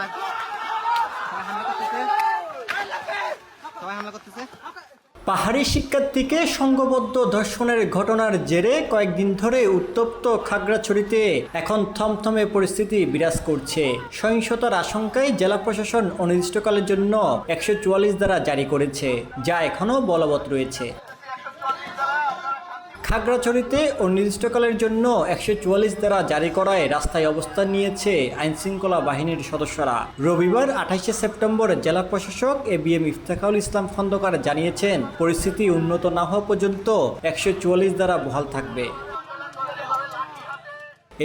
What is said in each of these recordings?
সবাই। পাহাড়ি শিক্ষার্থীকে সংঘবদ্ধ ধর্ষণের ঘটনার জেরে কয়েকদিন ধরে উত্তপ্ত খাগড়াছড়িতে এখন থমথমে পরিস্থিতি বিরাজ করছে। সহিংসতার আশঙ্কায় জেলা প্রশাসন অনির্দিষ্টকালের জন্য একশো চুয়াল্লিশ দ্বারা জারি করেছে, যা এখনও বলবৎ রয়েছে। খাগড়াছড়িতে অনির্দিষ্টকালের জন্য একশো চুয়াল্লিশ দ্বারা জারি করায় রাস্তায় অবস্থান নিয়েছে আইনশৃঙ্খলা বাহিনীর সদস্যরা। রবিবার আঠাশে সেপ্টেম্বর জেলা প্রশাসক A B M Iftekharul Islam Khandaker জানিয়েছেন, পরিস্থিতি উন্নত না হওয়া পর্যন্ত একশো চুয়াল্লিশ দ্বারা বহাল থাকবে।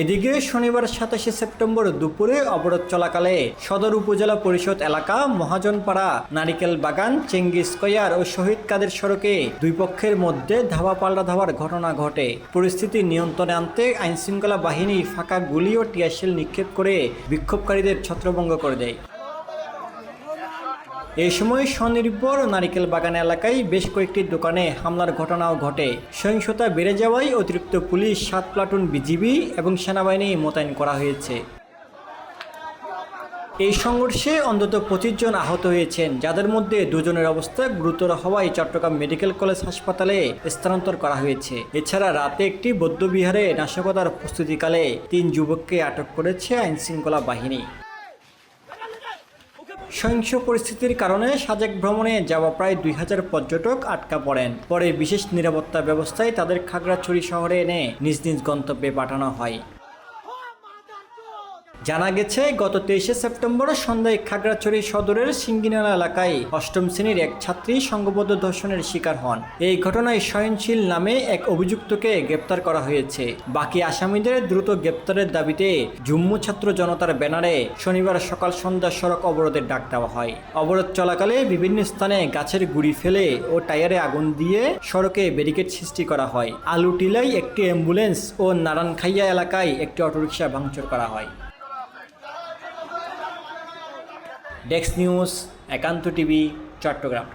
এদিকে শনিবার সাতাশে সেপ্টেম্বর দুপুরে অবরোধ চলাকালে সদর উপজেলা পরিষদ এলাকা মহাজনপাড়া নারিকেল বাগান চেঙ্গি স্কয়ার ও শহীদ কাদের সড়কে দুই পক্ষের মধ্যে ধাবা পাল্টা ধাবার ঘটনা ঘটে। পরিস্থিতি নিয়ন্ত্রণে আনতে আইনশৃঙ্খলা বাহিনী ফাঁকা গুলি ও টিয়াশিল নিক্ষেপ করে বিক্ষোভকারীদের ছত্রভঙ্গ করে দেয়। এই সময় স্বনির্ভর নারিকেল বাগান এলাকায় বেশ কয়েকটি দোকানে হামলার ঘটনাও ঘটে। সহিংসতা বেড়ে যাওয়ায় অতিরিক্ত পুলিশ, সাত প্লাটুন বিজিবি এবং সেনাবাহিনী মোতায়েন করা হয়েছে। এই সংঘর্ষে অন্তত পঁচিশ জন আহত হয়েছেন, যাদের মধ্যে দুজনের অবস্থা গুরুতর হওয়ায় চট্টগ্রাম মেডিকেল কলেজ হাসপাতালে স্থানান্তর করা হয়েছে। এছাড়া রাতে একটি বৌদ্ধবিহারে নাশকতার প্রস্তুতিকালে তিন যুবককে আটক করেছে আইনশৃঙ্খলা বাহিনী। সহিংস পরিস্থিতির কারণে সাজেক ভ্রমণে যাওয়া প্রায় দুই হাজার পর্যটক আটকা পড়েন। পরে বিশেষ নিরাপত্তা ব্যবস্থায় তাদের খাগড়াছড়ি শহরে এনে নিজ নিজ গন্তব্যে পাঠানো হয়। জানা গেছে, গত তেইশে সেপ্টেম্বর সন্ধ্যায় খাগড়াছড়ি সদরের সিঙ্গিনালা এলাকায় অষ্টম শ্রেণির এক ছাত্রী সংঘবদ্ধ ধর্ষণের শিকার হন। এই ঘটনায় সয়নশীল নামে এক অভিযুক্তকে গ্রেপ্তার করা হয়েছে। বাকি আসামিদের দ্রুত গ্রেপ্তারের দাবিতে জম্মু ছাত্র জনতার ব্যানারে শনিবার সকাল সন্ধ্যা সড়ক অবরোধের ডাক দেওয়া হয়। অবরোধ চলাকালে বিভিন্ন স্থানে গাছের গুড়ি ফেলে ও টায়ারে আগুন দিয়ে সড়কে ব্যারিকেড সৃষ্টি করা হয়। আলুটিলাই একটি অ্যাম্বুলেন্স ও নারায়ণখাইয়া এলাকায় একটি অটোরিকশা ভাঙচুর করা হয়। Desk news Ekanta TV Chattogram.